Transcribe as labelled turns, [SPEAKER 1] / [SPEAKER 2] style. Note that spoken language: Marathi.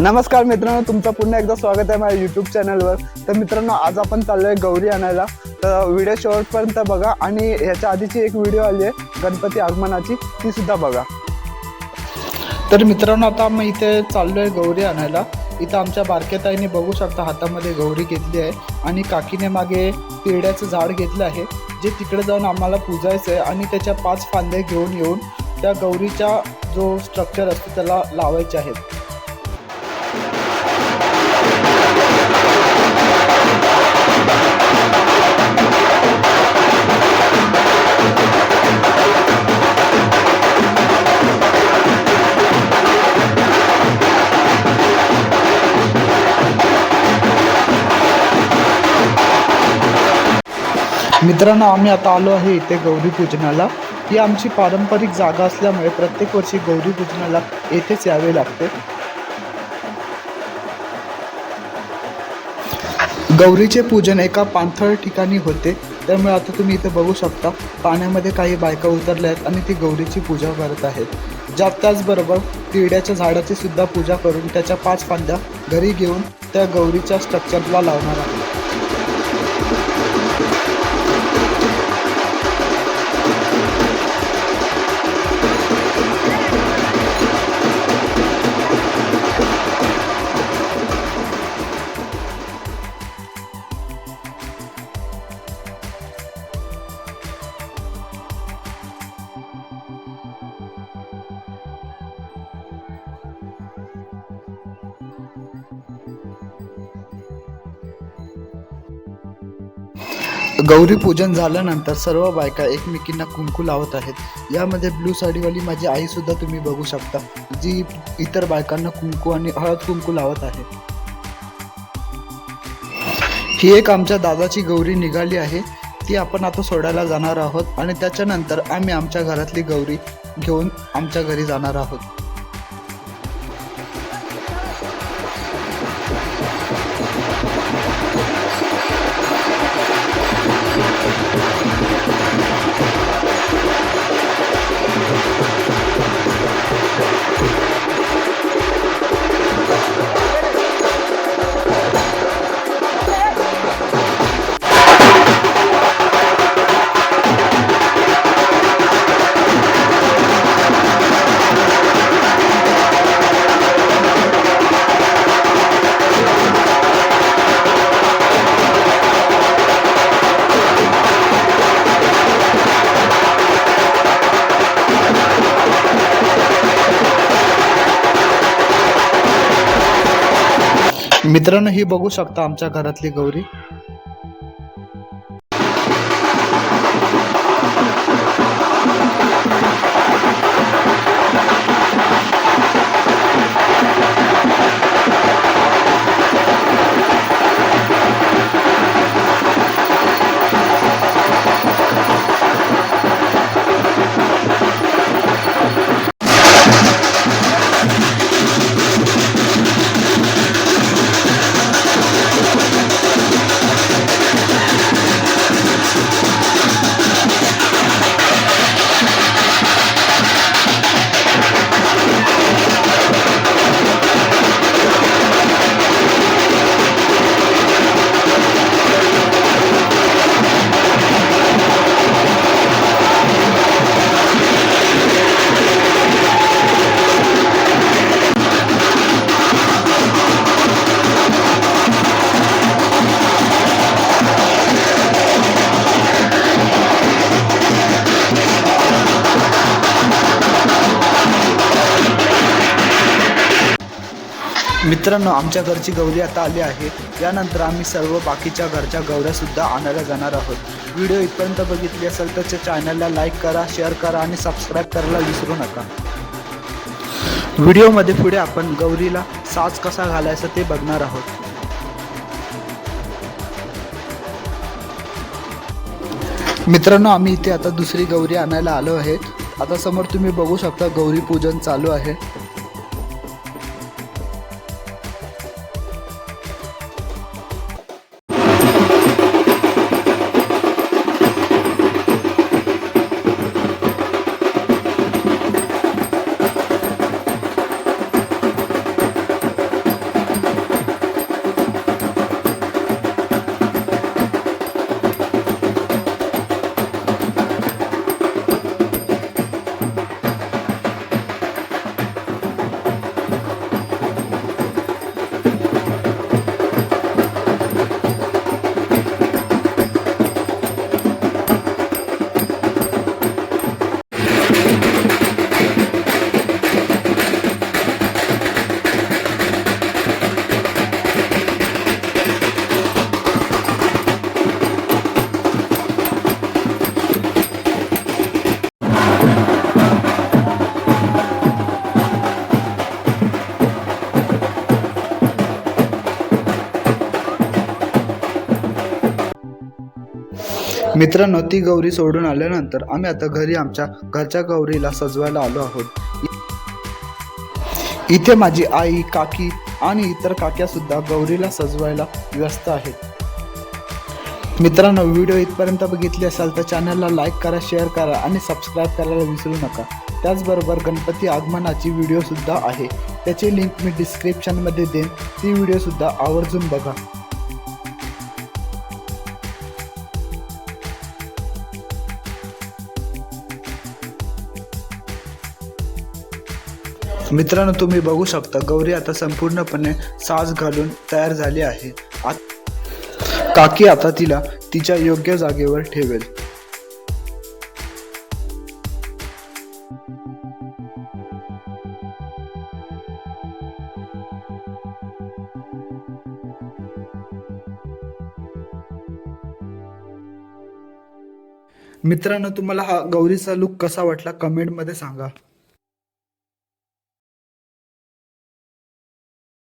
[SPEAKER 1] नमस्कार मित्रांनो तुमचं पुन्हा एकदा स्वागत आहे माझ्या युट्यूब चॅनलवर तर मित्रांनो आज आपण चाललोय गौरी आणायला. तर व्हिडिओ शेवटपर्यंत बघा आणि ह्याच्या आधीची एक व्हिडिओ आली आहे गणपती आगमनाची ती सुद्धा बघा. तर मित्रांनो आता आम्ही इथे चाललोय गौरी आणायला. इथं आमच्या बारकेताईने बघू शकता हातामध्ये गौरी घेतली आहे आणि काकीने मागे पेड्याचं झाड घेतलं आहे जे तिकडे जाऊन आम्हाला पूजायचं आहे आणि त्याच्या पाच फांदे घेऊन येऊन त्या गौरीचा जो स्ट्रक्चर असतो त्याला लावायचे आहेत. मित्रांनो आम्ही आता आलो आहे इथे गौरी पूजनाला. ही आमची पारंपरिक जागा असल्यामुळे प्रत्येक वर्षी गौरी पूजनाला येथेच यावे लागते. गौरीचे पूजन एका पाणथळ ठिकाणी होते. त्यामुळे आता तुम्ही इथे बघू शकता पाण्यामध्ये काही बायका उतरल्या आहेत आणि ती गौरीची पूजा करत आहेत. ज्या त्याचबरोबर तिरड्याच्या झाडाची सुद्धा पूजा करून त्याच्या पाच फांद्या घरी घेऊन त्या गौरीच्या स्ट्रक्चरला लावणार आहेत. गौरी पूजन झाल्यानंतर सर्व बायका एकमेकींना कुंकू लावत आहेत. यामध्ये ब्लू साडीवाली माझी आई सुद्धा तुम्ही बघू शकता. जी इतर बायकांना कुंकू आणि हळद कुंकू लावत आहे. ही एक आमच्या दादाची गौरी निघाली आहे. ती आपण आता सोडायला जाणार आहोत आणि त्याच्यानंतर आम्ही आमच्या घरातली गौरी घेऊन आमच्या घरी जाणार आहोत. मित्रांनो ही बघू शकता आमच्या घरातली गौरी. मित्रांनो आमच्या घरची गौरी आता आली आहे. यानंतर आम्ही सर्व बाकीच्या घरच्या गौऱ्या सुद्धा आणायला जाणार आहोत. व्हिडिओ इथपर्यंत बघितली असेल तर चॅनलला लाईक करा शेअर करा आणि सबस्क्राईब करायला विसरू नका. व्हिडिओमध्ये पुढे आपण गौरीला साज कसा घालायचा ते बघणार आहोत. मित्रांनो आम्ही इथे आता दुसरी गौरी आणायला आलो आहे. आता समोर तुम्ही बघू शकता गौरी पूजन चालू आहे. मित्रांनो ती गौरी सोडून आल्यानंतर आम्ही आता घरी आमच्या घरच्या गौरीला सजवायला आलो आहोत. इथे माझी आई काकी आणि इतर काक्या सुद्धा गौरीला सजवायला व्यस्त आहेत. मित्रांनो व्हिडिओ इथपर्यंत बघितली असाल तर चॅनलला लाईक करा शेअर करा आणि सबस्क्राईब करायला विसरू नका. त्याचबरोबर गणपती आगमनाची व्हिडिओसुद्धा आहे. त्याची लिंक मी डिस्क्रिप्शनमध्ये देईन. ती व्हिडिओसुद्धा आवर्जून बघा. मित्रांनो तुम्ही बघू शकता गौरी आता संपूर्णपणे साज घालून तयार झाली आहे. आत- काकी आता तिला तिच्या योग्य जागेवर ठेवेल. मित्रांनो तुम्हाला हा गौरीचा लुक कसा वाटला? कमेंटमध्ये सांगा.